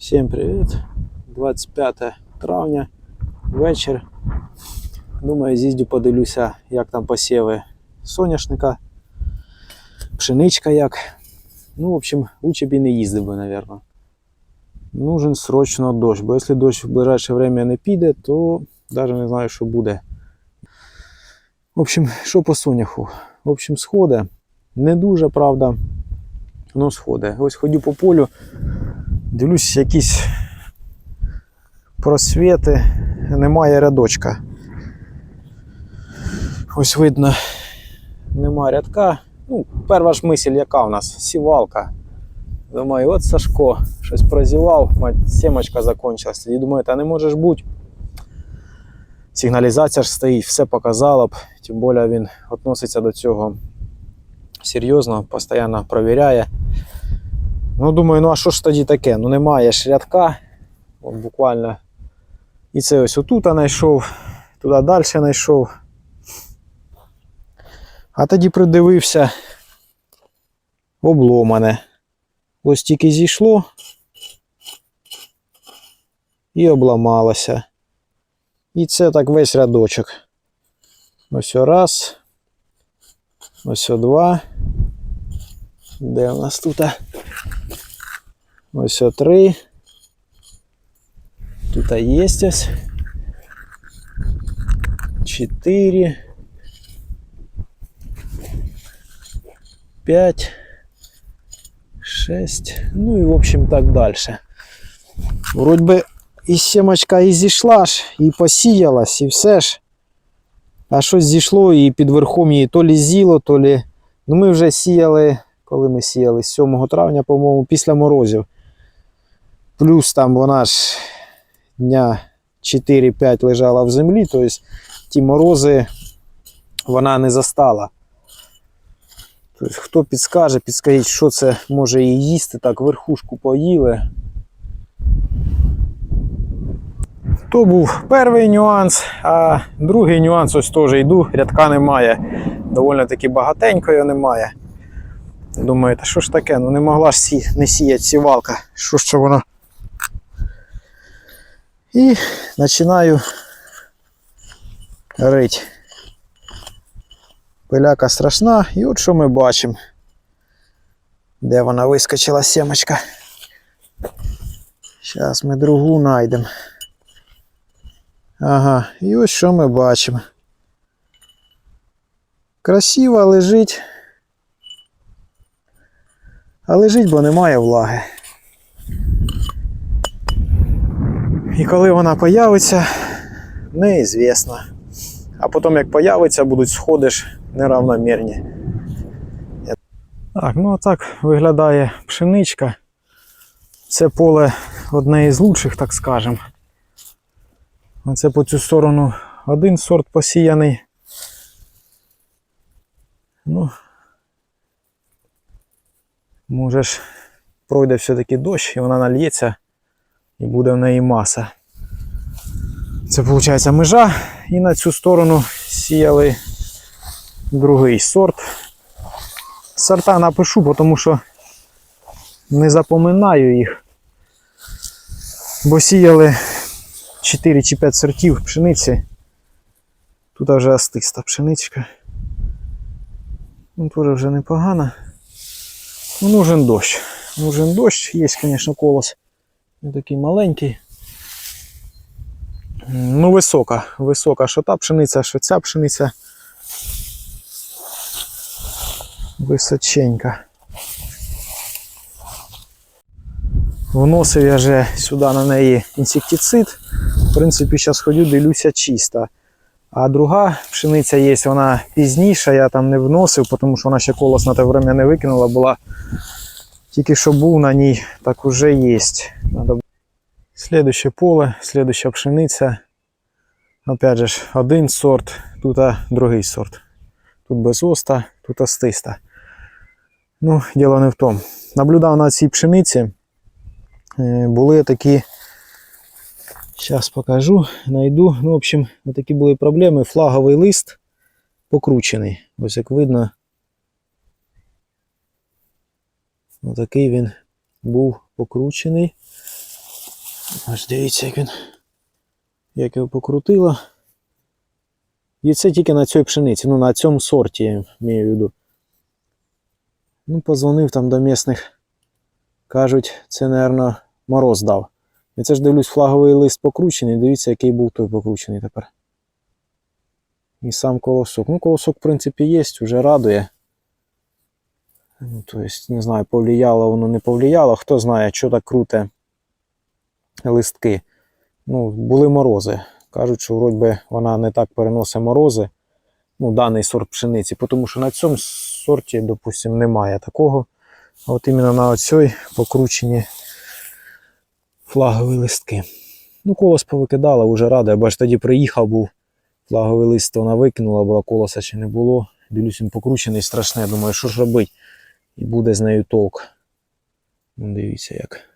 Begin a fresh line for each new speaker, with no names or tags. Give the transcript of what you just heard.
Всім привіт! 25 травня, вечір. Думаю, з'їздю подивлюся, як там посіви соняшника, пшеничка як. Ну, в общем, лучше б і не їздив би, наверное. Нужен срочно дощ, бо якщо дощ в ближайше время не піде, то навіть не знаю, що буде. В общем, що по соняху? В общем, сходи. Не дуже, правда, ну сходи. Ось ходю по полю, дивлюсь, якісь просвіти, немає рядочка. Ось видно, нема рядка. Ну, перша ж мисль, яка в нас? Сівалка. Думаю, от Сашко щось прозівав, сімочка закончилась. І думаю, та не може ж бути. Сигналізація ж стоїть, все показала б. Тим більше він відноситься до цього серйозно, постійно перевіряє. Ну, думаю, ну а що ж тоді таке? Ну немає ж рядка. От буквально. І це ось отут знайшов, туди далі знайшов. А тоді придивився обломане. Ось тільки зійшло і обламалося. І це так весь рядочок. Ось раз. Ось два. Де у нас тут? Ось три. Тут є ось. Чотири. П'ять. Шесть. Ну і в общем так далі. Вроді би і сімочка і зійшла ж, і посіялась, і все ж. А щось зійшло і під верхом її то лі зіло, то лі. Ну ми вже сіяли, коли ми сіяли, 7 травня, по-моєму, після морозів. Плюс там вона ж дня 4-5 лежала в землі, тобто ті морози вона не застала. Тобто, хто підскаже, підскажіть, що це може її їсти, так верхушку поїли. То був перший нюанс, а другий нюанс ось теж йду, рядка немає. Довольно таки багатенько його немає. Думаю, та що ж таке? Ну не могла ж сі, не сіяти сівалка. Що ж це воно? І починаю рить. Пиляка страшна, і от що ми бачимо. Де вона вискочила сімочка. Зараз ми другу знайдемо. Ага, і ось що ми бачимо. Красиво лежить. А лежить, бо немає влаги. І коли вона появиться, неізвісно. А потім, як появиться, будуть сходи ж неравномірні. Так, ну а так виглядає пшеничка. Це поле одне із лучших, так скажемо. Оце по цю сторону один сорт посіяний. Ну, може ж пройде все-таки дощ і вона нальється і буде в неї маса. Це виходить межа. І на цю сторону сіяли другий сорт. Сорта напишу, тому що не запоминаю їх. Бо сіяли 4 чи 5 сортів пшениці. Тут вже остиста пшеничка. Ну, теж вже непогано. Ну, нужен дощ. Нужен дощ. Є, звісно, колос. Не такий маленький. Ну, висока. Висока, що та пшениця, що ця пшениця. Височенька. Вносив я вже сюди на неї інсектицид. В принципі, зараз ходю, дивлюся чисто. А друга пшениця є, вона пізніша, я там не вносив, тому що вона ще колос на те время не викинула, була. Тільки що був на ній, так уже є. Надо... Слідуще поле, слідуща пшениця. Опять же, один сорт, тут другий сорт. Тут без оста, тут остиста. Ну, діло не в тому. Наблюдав на цій пшениці. е, Були такі. Зараз покажу, знайду. Ну, в общем, такі були проблеми. Флаговий лист покручений. Ось як видно. Отакий він був покручений. Ось дивіться, як він. Як його покрутило. І це тільки на цій пшениці, ну на цьому сорті, я маю в виду. Ну, позвонив там до місних. Кажуть, це, напевно, мороз дав. І це ж дивлюсь, флаговий лист покручений. Дивіться, який був той покручений тепер. І сам колосок. Ну, колосок, в принципі, є, вже радує. Ну, то есть, не знаю, повлияло воно, не повлияло. Хто знає, що так круте листки. Ну, були морози. Кажуть, що вроді вона не так переносить морози. Ну, даний сорт пшениці, тому що на цьому сорті, допустимо, немає такого. А от іменно на оцій покручені флагові листки. Ну, колос повикидала, вже рада. Я бач, тоді приїхав, був флаговий лист, вона викинула, була колоса чи не було. Дивлюсь, він покручений страшне. Думаю, що ж робити? І буде з нею толк. Ну, Дивіться як.